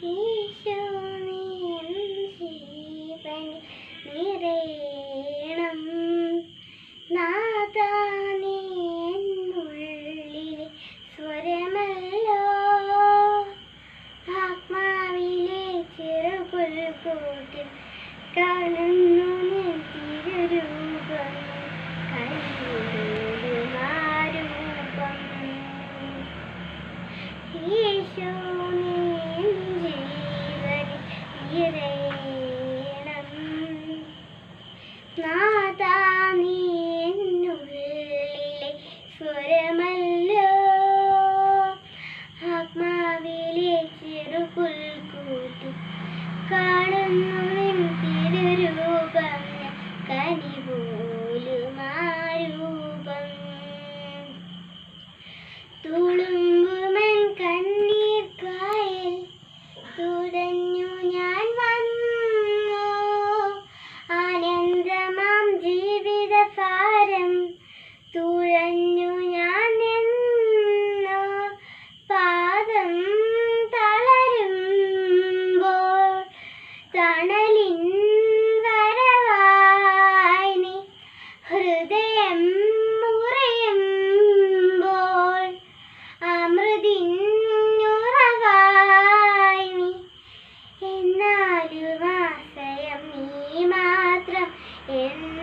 一笑。തുടഞ്ഞു ഞാൻ വന്നു. ആനന്ദമാം ജീവിത ഭാരം തുഴഞ്ഞു ഞാൻ നിന്നു. പാദം തളരുമ്പോൾ തണലിൻ ആശ്രയം നീ മാത്രം നീ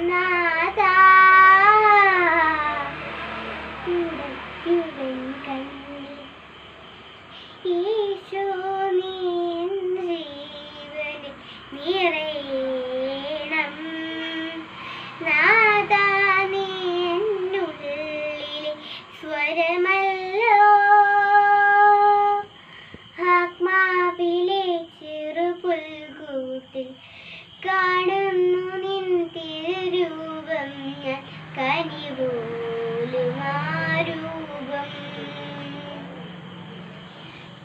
നാദാ നീ എന്നുള്ളിലെ സ്വരമല്ലോ കാണുന്നു നിൻ തിരുരൂപം. ഞാൻ കനിപോലുമാരൂപം.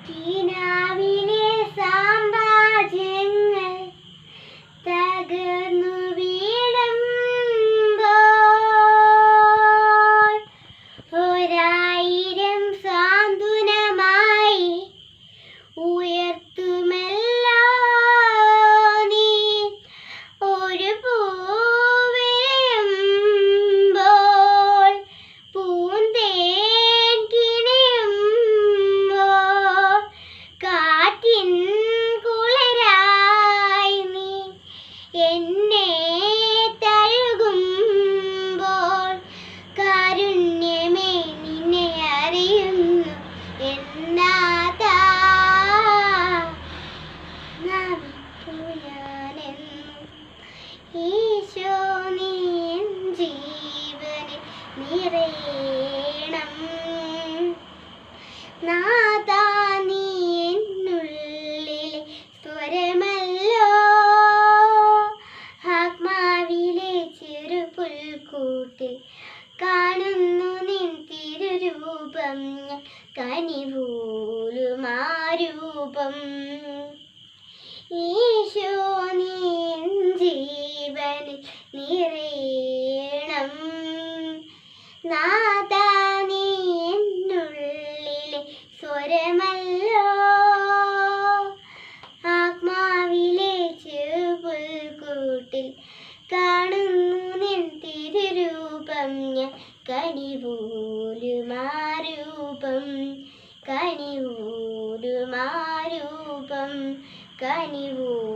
ചീനാവിലെ സാമ്രാജ്യങ്ങൾ തകർന്നു നിറയണം. നാദാ നീ എന്നുള്ളിൽ സ്വരമല്ലോ. ആത്മാവിലെ ചെറുപുൽക്കൂട്ടിൽ കാണുന്നു നിൻ തിരുരൂപം. ഈശോ നീ കവിഞ്ഞ കനിവൂലുമാരൂപം കനിവൂലുമാരൂപം കനിവൂലുമാരൂപം.